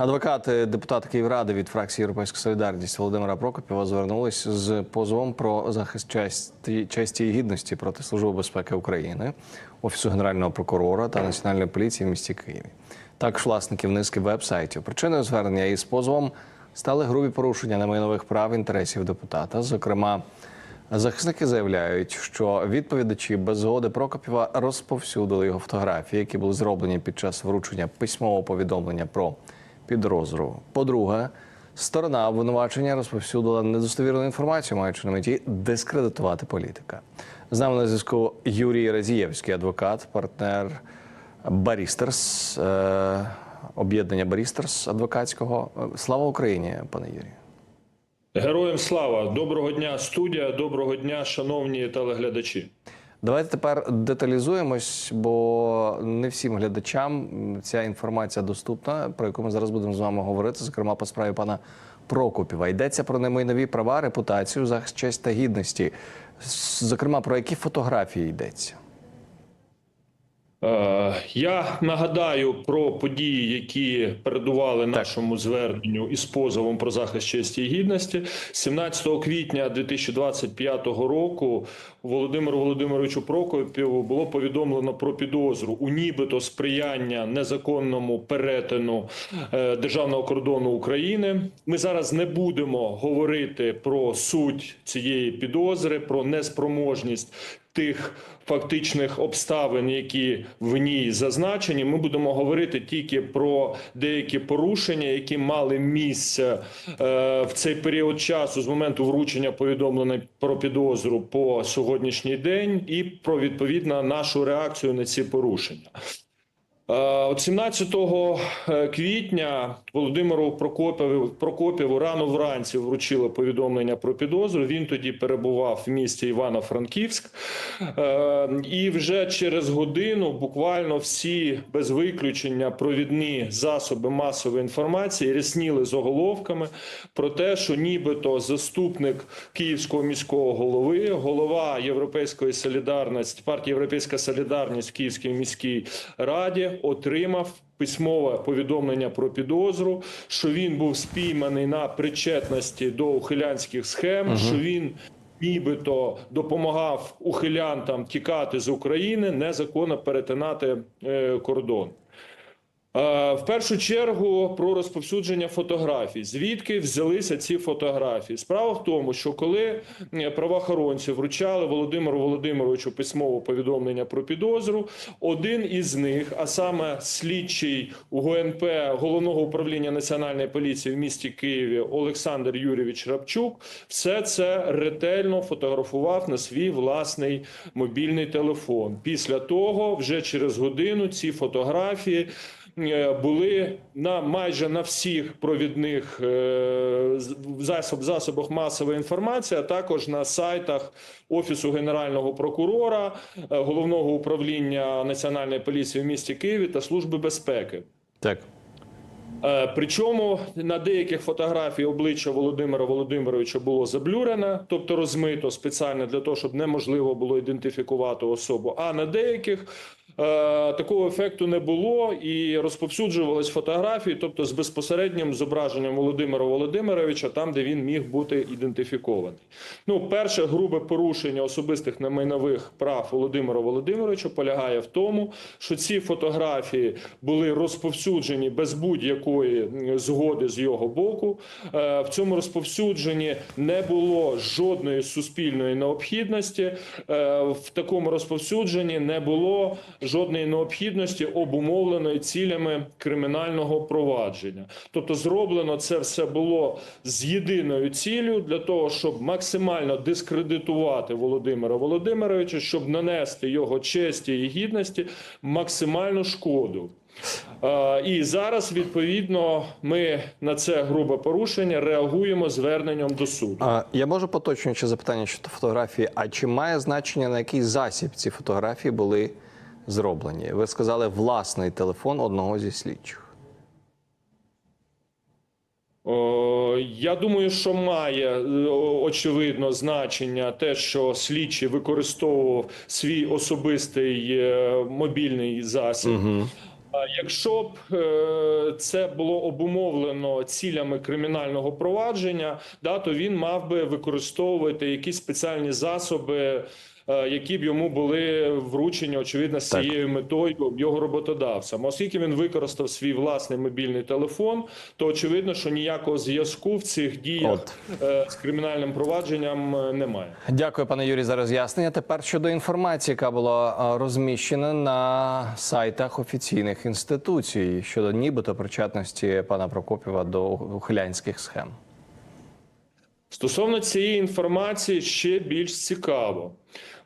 Адвокат, е, депутат Київради від фракції Європейська Солідарність Володимира Прокопєва звернулись з позовом про захист честі, честі і гідності проти Служби безпеки України, Офісу Генерального прокурора та Національної поліції в місті Києві. Також власників низки веб-сайтів. Причиною звернення із позовом стали грубі порушення немайнових прав інтересів депутата. Зокрема, захисники заявляють, що відповідачі без згоди Прокопєва розповсюдили його фотографії, які були зроблені під час вручення письмового повідомлення про підозру. По-друге, сторона обвинувачення розповсюдила недостовірну інформацію, маючи на меті дискредитувати політика. З нами на зв'язку Юрій Разієвський, адвокат, партнер Барістерс, е, об'єднання Барістерс адвокатського. Слава Україні, пане Юрію. Героям слава! Доброго дня, студія. Доброго дня, шановні телеглядачі. Давайте тепер деталізуємось, бо не всім глядачам ця інформація доступна, про яку ми зараз будемо з вами говорити, зокрема по справі пана Прокопіва. Йдеться про немайнові права, репутацію, захист честь та гідності. Зокрема, про які фотографії йдеться? Е, Я нагадаю про події, які передували нашому зверненню із позовом про захист честі і гідності. 17 квітня 2025 року Володимиру Володимировичу Прокопєву було повідомлено про підозру у нібито сприяння незаконному перетину е, державного кордону України. Ми зараз не будемо говорити про суть цієї підозри, про неспроможність тих фактичних обставин, які в ній зазначені, ми будемо говорити тільки про деякі порушення, які мали місце е, в цей період часу з моменту вручення повідомлення про підозру по сьогоднішній день, і про відповідно нашу реакцію на ці порушення. Е, От 17 е, квітня Володимиру Прокопєву, Прокопєву рано вранці вручили повідомлення про підозру. Він тоді перебував в місті Івано-Франківськ. Е, І вже через годину буквально всі без виключення провідні засоби масової інформації рясніли заголовками про те, що нібито заступник Київського міського голови, голова Європейської солідарності, партії Європейська Солідарність в Київській міській раді отримав письмове повідомлення про підозру, що він був спійманий на причетності до ухилянських схем, що він. Нібито допомагав ухилянтам тікати з України, незаконно перетинати е, кордон. Е, В першу чергу про розповсюдження фотографій. Звідки взялися ці фотографії? Справа в тому, що коли е, правоохоронці вручали Володимиру Володимировичу письмове повідомлення про підозру, один із них, а саме слідчий УГНП головного управління національної поліції в місті Києві Олександр Юрійович Рабчук, все це ретельно фотографував на свій власний мобільний телефон. Після того, вже через годину, ці фотографії були на майже на всіх провідних е, засоб, засобах масової інформації, а також на сайтах Офісу Генерального прокурора, е, головного управління Національної поліції в місті Києві та Служби безпеки. Так. Е, Причому на деяких фотографій обличчя Володимира Володимировича було заблюрене, тобто розмито спеціально для того, щоб неможливо було ідентифікувати особу. А на деяких е, такого ефекту не було і розповсюджувались фотографії, тобто з безпосереднім зображенням Володимира Володимировича, там, де він міг бути ідентифікований. Ну, перше грубе порушення особистих немайнових прав Володимира Володимировича полягає в тому, що ці фотографії були розповсюджені без будь-якої згоди з його боку. Е, В цьому розповсюдженні не було жодної суспільної необхідності. Е, В такому розповсюдженні не було жодної необхідності обумовленої цілями кримінального провадження. Тобто, зроблено це все було з єдиною ціллю для того, щоб максимально дискредитувати Володимира Володимировича, щоб нанести його честі і гідності максимальну шкоду. І зараз відповідно ми на це грубе порушення реагуємо зверненням до суду. Я можу поточнюючи запитання щодо фотографії. А чи має значення на який засіб ці фотографії були зроблені? Ви сказали власний телефон одного зі слідчих. Я думаю, що має е, очевидно значення те, що слідчий використовував свій особистий е, мобільний засіб. А Якщо б е, це було обумовлено цілями кримінального провадження, да, то він мав би використовувати якісь спеціальні засоби, які б йому були вручені, очевидно, з цією метою його роботодавцям. Оскільки він використав свій власний мобільний телефон, то очевидно, що ніякого зв'язку в цих діях От. е, з кримінальним провадженням е, немає. Дякую, пане Юрій, за роз'яснення. Тепер щодо інформації, яка була розміщена на сайтах офіційних інституцій щодо нібито причетності пана Прокопєва до ухилянських схем. Стосовно цієї інформації ще більш цікаво.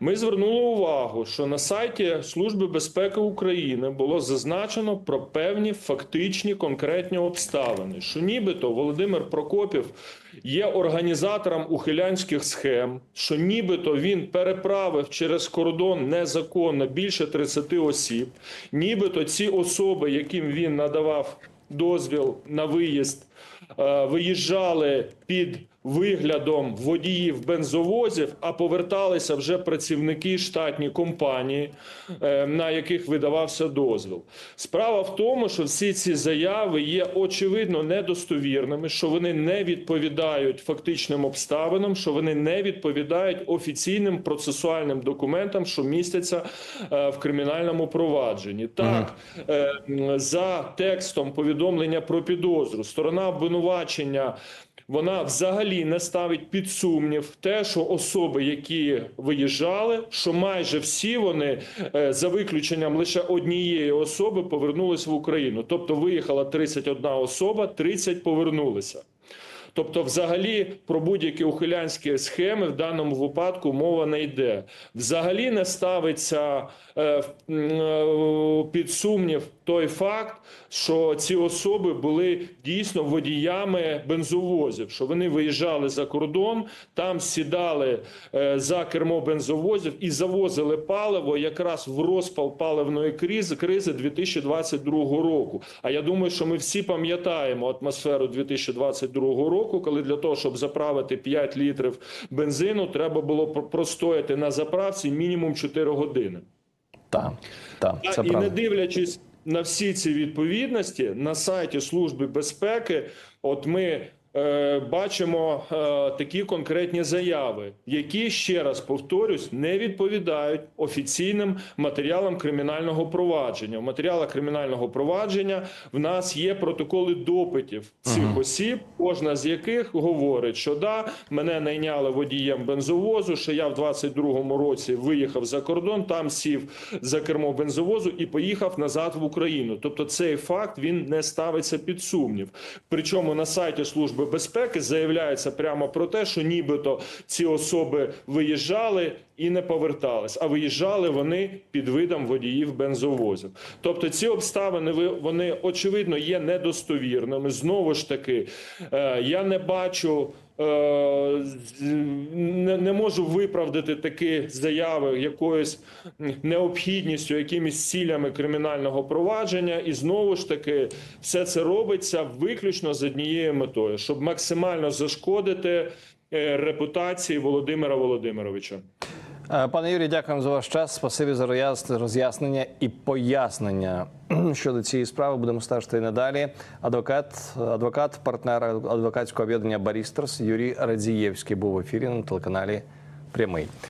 Ми звернули увагу, що на сайті Служби безпеки України було зазначено про певні фактичні конкретні обставини, що нібито Володимир Прокопів є організатором ухилянських схем, що нібито він переправив через кордон незаконно більше 30 осіб, нібито ці особи, яким він надавав дозвіл на виїзд, е, виїжджали під виглядом водіїв бензовозів, а поверталися вже працівники штатні компанії, е, на яких видавався дозвіл. Справа в тому, що всі ці заяви є очевидно недостовірними, що вони не відповідають фактичним обставинам, що вони не відповідають офіційним процесуальним документам, що містяться е, в кримінальному провадженні. Так, е, за текстом повідомлення про підозру, сторона обвинувачення. Вона взагалі не ставить під сумнів те, що особи, які виїжджали, що майже всі вони, е, за виключенням лише однієї особи, повернулись в Україну. Тобто виїхала 31 особа, 30 повернулися. Тобто, взагалі, про будь-які ухилянські схеми в даному випадку мова не йде. Взагалі не ставиться е, е, під сумнів той факт, що ці особи були дійсно водіями бензовозів, що вони виїжджали за кордон, там сідали е, за кермо бензовозів і завозили паливо якраз в розпал паливної кризи, кризи 2022 року. А я думаю, що ми всі пам'ятаємо атмосферу 2022 року, коли для того, щоб заправити 5 літрів бензину, треба було про- простояти на заправці мінімум 4 години. Так, так, це і правда. не дивлячись на всі ці відповідності, на сайті Служби безпеки, от ми бачимо е, такі конкретні заяви, які ще раз повторюсь, не відповідають офіційним матеріалам кримінального провадження. В матеріалах кримінального провадження в нас є протоколи допитів цих осіб, кожна з яких говорить, що да, мене найняли водієм бензовозу, що я в 22-му році виїхав за кордон, там сів за кермо бензовозу і поїхав назад в Україну. Тобто цей факт він не ставиться під сумнів. Причому на сайті Служби безпеки заявляється прямо про те, що нібито ці особи виїжджали і не повертались, а виїжджали вони під видом водіїв бензовозів. Тобто ці обставини ви- вони очевидно є недостовірними. Знову ж таки, е, я не бачу. Е, не можу виправдати такі заяви якоюсь необхідністю, якимись цілями кримінального провадження, і знову ж таки все це робиться виключно з однією метою, щоб максимально зашкодити е, репутації Володимира Володимировича. Е, Пане Юрій, дякуємо за ваш час. Спасибі за роз'яснення і пояснення щодо цієї справи. Будемо стежити і надалі. Адвокат, адвокат, партнер адвокатського об'єднання Барістерс Юрій Радзієвський був в ефірі на телеканалі Прямий.